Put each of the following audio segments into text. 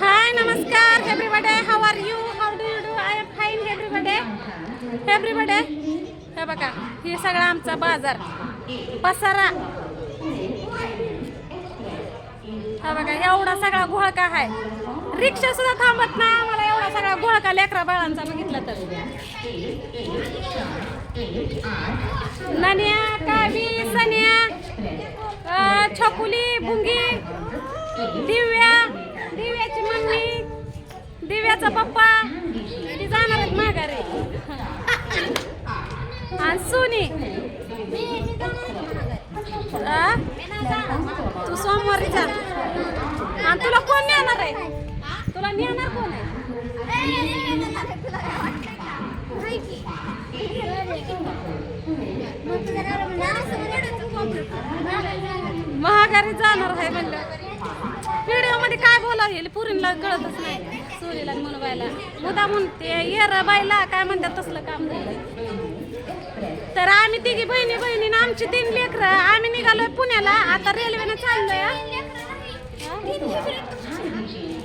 हाय नमस्कार everybody how are you how do you do I am fine everybody everybody हे बघा हे सगळा आमचा बाजार. पसारा. हा बघा एवढा सगळा घोळका आहे. रिक्षा सुद्धा थांबत नाही आम्हाला एवढा सगळा घोळका लेकरा बाळांचा बघितला तर. नन्या कावी सन्या छकुली भुंगी. दिव्या दिव्याची मम्मी दिव्याचा पप्पा ती जाणार आहेत माघारी. आणि सोनी. तू सोमवारी जा आणि तुला कोण नेणार आहे? तुला नेणार कोण आहे? महागारी जाणार आहे म्हणलं. मध्ये काय बोलावं हे पुरीला कळतच नाही. सुरीला आणि मुदा म्हणते ये र बाईला काय म्हणतात तसलं काम झालं तर आम्ही तिघी बहिणी बहिणी आमची तीन लेकरं आम्ही निघालोय पुण्याला. आता रेल्वेनं चाललोय.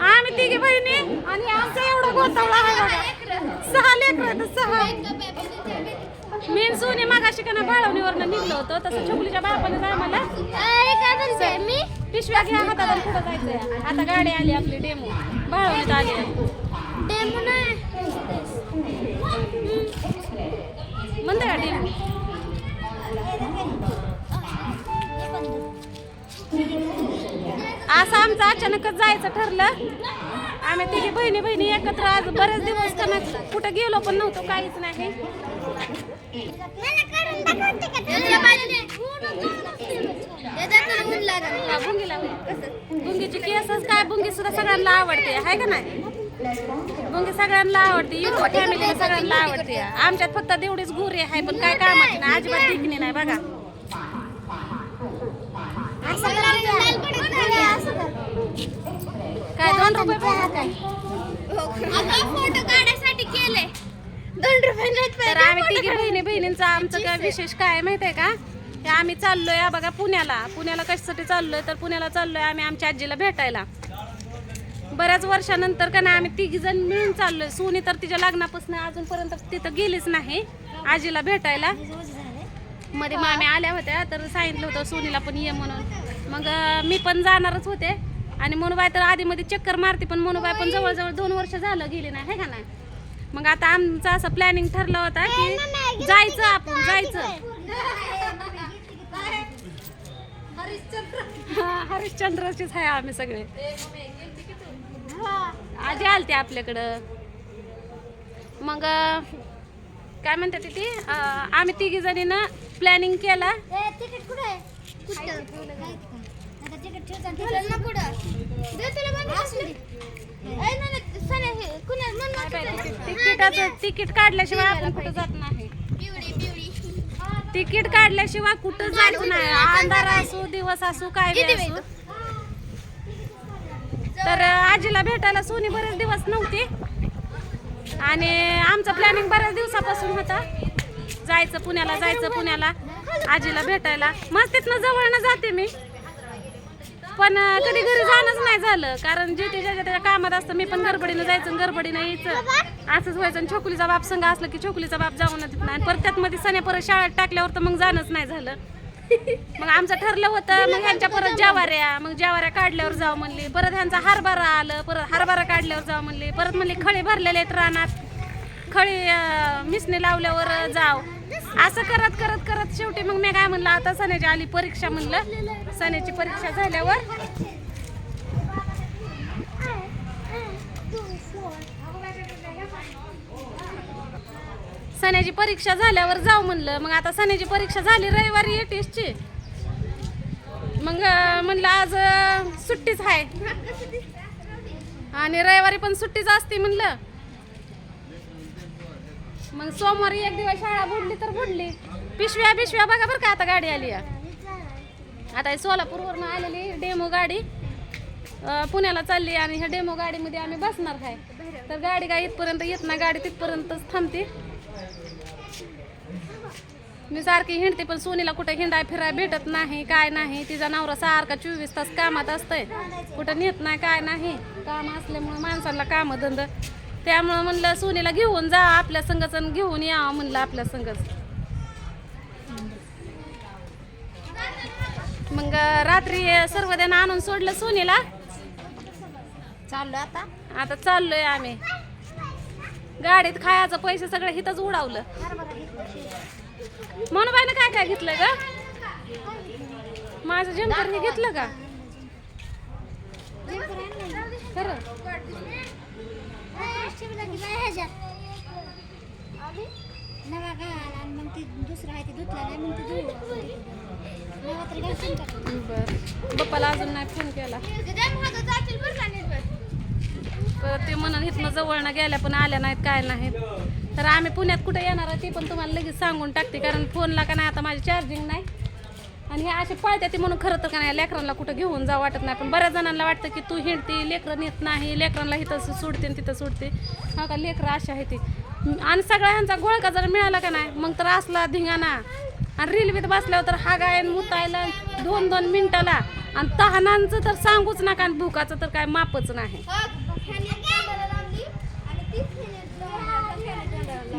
आम्ही तिघी बहिणी आणि आमचा एवढा गोतावळा आहे बघा. सहा लेकर सहा. मी सोनी मागाशी का बाळवणीवरनं निघलो होतो तसं छोकलीच्या बापाने आम्हाला पिशव्या घ्या हातात आणि पुढं जायचंय आता गाडी आली आपली डेमो. बाळवणीत आली. डेमो नाही. म्हणते का डेमो? असं आमचं अचानकच जायचं ठरलं. आम्ही तिघी बहिणी बहिणी एकत्र आज बरेच दिवस कुठं गेलो पण नव्हतो काहीच नाही. बुंगीची केसच काय? बुंगी सुद्धा सगळ्यांना आवडते. आहे का नाही? बुंगी सगळ्यांना आवडते. युट्यूब फॅमिलीला सगळ्यांना आवडते. आमच्यात फक्त तेवढीच गुरी आहे पण काय कामाची नाही. अजिबात दिखणी नाही बघा. काय दोन रुपये फोटो काढायसाठी केले दोन रुपये नाहीत तर आम्ही तिघी बहिणी बहिणींचं आमचं काय विशेष काय माहिती आहे का? ते आम्ही चाललोय हा बघा पुण्याला. पुण्याला कशासाठी चाललोय? तर पुण्याला चाललोय आम्ही आमच्या आजीला भेटायला. बऱ्याच वर्षानंतर का नाही आम्ही तिघी जण मिळून चाललोय. सोनी तर तिच्या लग्नापासून अजूनपर्यंत तिथं गेलीच नाही आजीला भेटायला. मध्ये मामी आल्या होत्या तर सांगितलं होतं सोनीला पण ये म्हणून. मग अं, मी पण जाणारच होते. आणि मनुबाई तर आधीमध्ये चक्कर मारते पण मनुबाई पण जवळजवळ दोन वर्ष झालं गेली नाही है का नाही? मग आता आमचं असं प्लॅनिंग ठरलं होतं की जायचं आपण जायचं. हा, हरिश्चंद्राचीच आहे आम्ही सगळे. आजी आलते आपल्याकडं. मग काय म्हणतात ती आम्ही तिघी जणीनं प्लॅनिंग केला. तिकीट कुठे आहे कुठं आता तिकीट ठेवता ना पुढं दे तुला बंद असू दे ऐ ना ना, सने हे कुणा मन काय पाहिजे? तिकिटाचं तिकीट काढल्याशिवाय आपण कुठं जात नाही. तिकीट काढल्याशिवाय कुठं जात नाही. अंधार असू दिवस असू काय बी असू. तर आजीला भेटायला सोनी बरेच दिवस नव्हती. आणि आमचं प्लॅनिंग बऱ्याच दिवसापासून होता. जायचं पुण्याला जायचं पुण्याला. आजीला भेटायला. मग तिथनं जवळनं जाते मी. पण कधी घरी जाणंच नाही झालं. कारण जे ते ज्याच्या त्याच्या कामात असतं मी पण गडबडीनं जायचं आणि गडबडीनं यायचं. असंच व्हायचं आणि छोकुलीचा बाप संघ असलं की छोकुलीचा बाप जाऊन देत नाही. आणि परत त्यात मध्ये सण्या परत शाळेत टाकल्यावर तर मग जाणंच नाही झालं. मग आमचं ठरलं होतं मग ह्यांच्या परत जवाऱ्या. मग जवाऱ्या काढल्यावर जाऊ म्हणले. परत ह्यांचा हरभरा आलं परत हरभरा काढल्यावर जाऊ म्हणले. परत म्हणले खळे भरलेले आहेत रानात. खळी मिसने लावल्यावर जाव असं करत करत करत शेवटी मग मी काय म्हणलं आता सण्याची आली परीक्षा म्हणलं. सण्याची परीक्षा झाल्यावर सण्याची परीक्षा झाल्यावर जाऊ म्हणलं. मग आता सण्याची परीक्षा झाली रविवारी एटीएसची मग म्हणलं आज सुट्टीच आहे. आणि रविवारी पण सुट्टीच असते म्हणलं. मग सोमवारी एक दिवस शाळा बुडली तर बुडली पिशव्या पिशव्या बघा बरं का आता गाडी आली आहे. आता सोलापूरवरून सोलापूरवरनं आलेली डेमो गाडी. पुण्याला चालली आणि ह्या डेमो गाडीमध्ये आम्ही बसणार आहे. तर गाडी काय इथपर्यंत येत नाही गाडी तिथपर्यंतच थांबते. मी सारखी हिंडते पण सोनीला कुठे हिंडाय फिराय भेटत नाही काय नाही. तिचा नवरा सारखा चोवीस तास कामात असतंय. कुठं नेत नाही काय नाही. काम असल्यामुळे माणसांना कामं धंद. त्यामुळं म्हणलं सोनीला घेऊन जा आपल्या संघच आणि घेऊन यावं म्हणलं आपल्या संघच मग रात्री सर्वजण आणून सोडलं सोनीला. चाललो आता. आता चाललोय आम्ही. गाडीत खायचं पैसे सगळे हिथंच उडावलं. मनोबाईनं काय काय घेतलं ग? माझं जम्पर हे घेतलं का? खरं? नवा घाल आणि मग ते दुसरं आहे ते धुतलं नाही मग ते नवा घालशील का पप्पाला अजून नाही फोन केला. परत ते म्हणून इथनं जवळनं गेल्या पण आल्या नाहीत काय नाहीत. तर आम्ही पुण्यात कुठे येणार आहे ते पण तुम्हाला लगेच सांगून टाकते कारण फोनला का नाही आता माझी चार्जिंग नाही. आणि हे असे पळते ते म्हणून खरं तर का नाही लेकरांना कुठं घेऊन जावं वाटत नाही. पण बऱ्याच जणांना वाटतं की तू हिंडते लेकरं नेत नाही लेकरांना इथं सोडते आणि तिथं सोडते. हा का लेकरं अशा आहे ती. आणि सगळ्या ह्यांचा गोळका जर मिळाला का नाही मग तर असला धिंगाणा. आणि रेल्वेत बसल्यावर तर हा गायन मुतायला दोन दोन मिनटाला. आणि तहानांचं तर सांगूच नका आणि भुकाचं तर काय मापच नाही.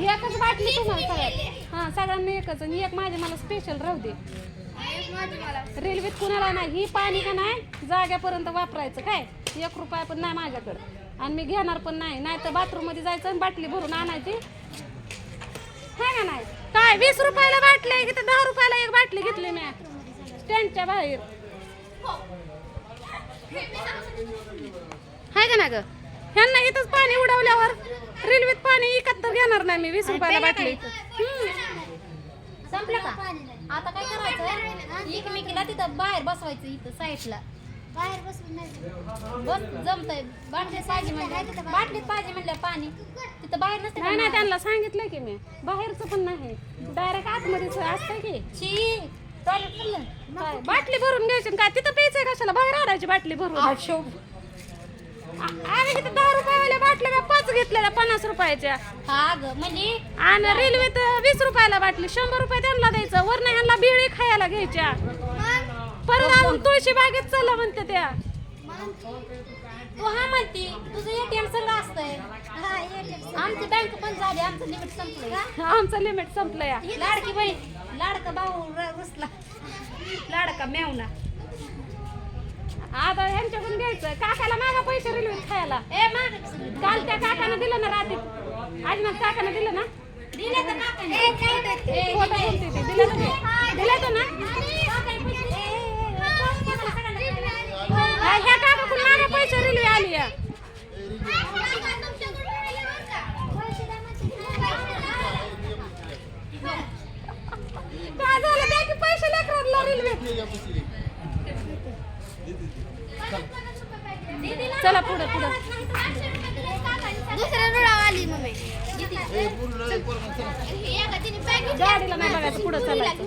एकच बाटली तुम्हाला सगळ्यात. हां सगळ्यांना एकच आणि एक माझे मला स्पेशल राहू दे. रेल्वेत कुणाला नाही ही पाणी का नाही जाग्यापर्यंत वापरायचं काय? एक रुपया पण नाही माझ्याकडं. आणि मी घेणार पण नाही नाही तर बाथरूममध्ये जायचं आणि बाटली भरून आणायची. है का नाही? काय वीस रुपयाला बाटली आहे की तर दहा रुपयाला एक बाटली घेतली मी? स्टँडच्या बाहेर. हाय का ना ग? ह्यांना इथंच पाणी उडवल्यावर रेल्वेत पाणी इकत तर घेणार नाही मी वीस रुपयाला बाटली. संपलं का? आता काय करायचं? एकमेकीला तिथं बाहेर बसवायचं इथं साईडला. बाहेर बसून नाही बस जमतंय. बाटलीत पाहिजे म्हणलं. बाटलीत पाहिजे म्हणलं पाणी. तिथं बाहेर नसते नाही नाही त्यांना सांगितलं की मी. बाहेरचं पण नाही. डायरेक्ट आतमध्येच असतं की. शी टॉयलेट बाटली भरून घ्यायची आणि काय? तिथं प्यायचंय कशाला? बाहेर आणायची बाटली भरून. आ- आम्ही इथं दहा रुपयाला बाटल्या पाच घेतलेल्या पन्नास रुपयाच्या. हा ग म्हणजे? आणि रेल्वेत वीस रुपयाला बाटली शंभर रुपये त्यांना द्यायचं. वरनं ह्यांना बिळी खायला घ्यायच्या. परत अजून तुळशी बागेत चला म्हणते त्या. तू हा म्हणती तुझं एटीएम संघ असतंय. आमची बँक पण झाली आमचं लिमिट संपलंय. आमचं लिमिट संपलं या लाडकी बहीण लाडका भाऊ रुसला. लाडका मेवना. आता ह्यांच्याकडून घ्यायचं काकाला मागा पैसे रेल्वेत खायला ए माग काल त्या काकानं दिलं ना रात्री आजनाथ काकानं दिलं ना दिले तर काकाने. दिलं ना ते? दिलं तर ना हा, ह्या काकाकडून मागा पैसे रेल्वे आली या काय झालं द्या की पैसे लेकरांना रेल्वे चला पुढं पुढं. दुसऱ्या रुळावर आली मम्मी. गाडीला नाही बघायचं पुढं चालायचं.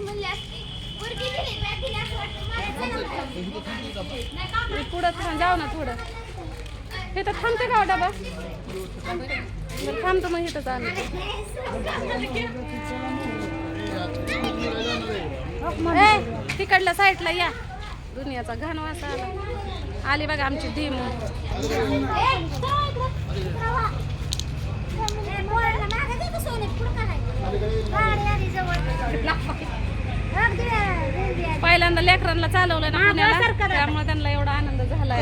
पुढं थांब जाऊ ना थोडं हे तर थांबते का हो डबा? थांबतो मग आम्ही ए, तिकडल्या साईडला या. दुनियाचा घाण वास आला. आली बघा आमची डीम पहिल्यांदा लेकरांना चालवलं ना त्यामुळे त्यांना एवढा आनंद झाला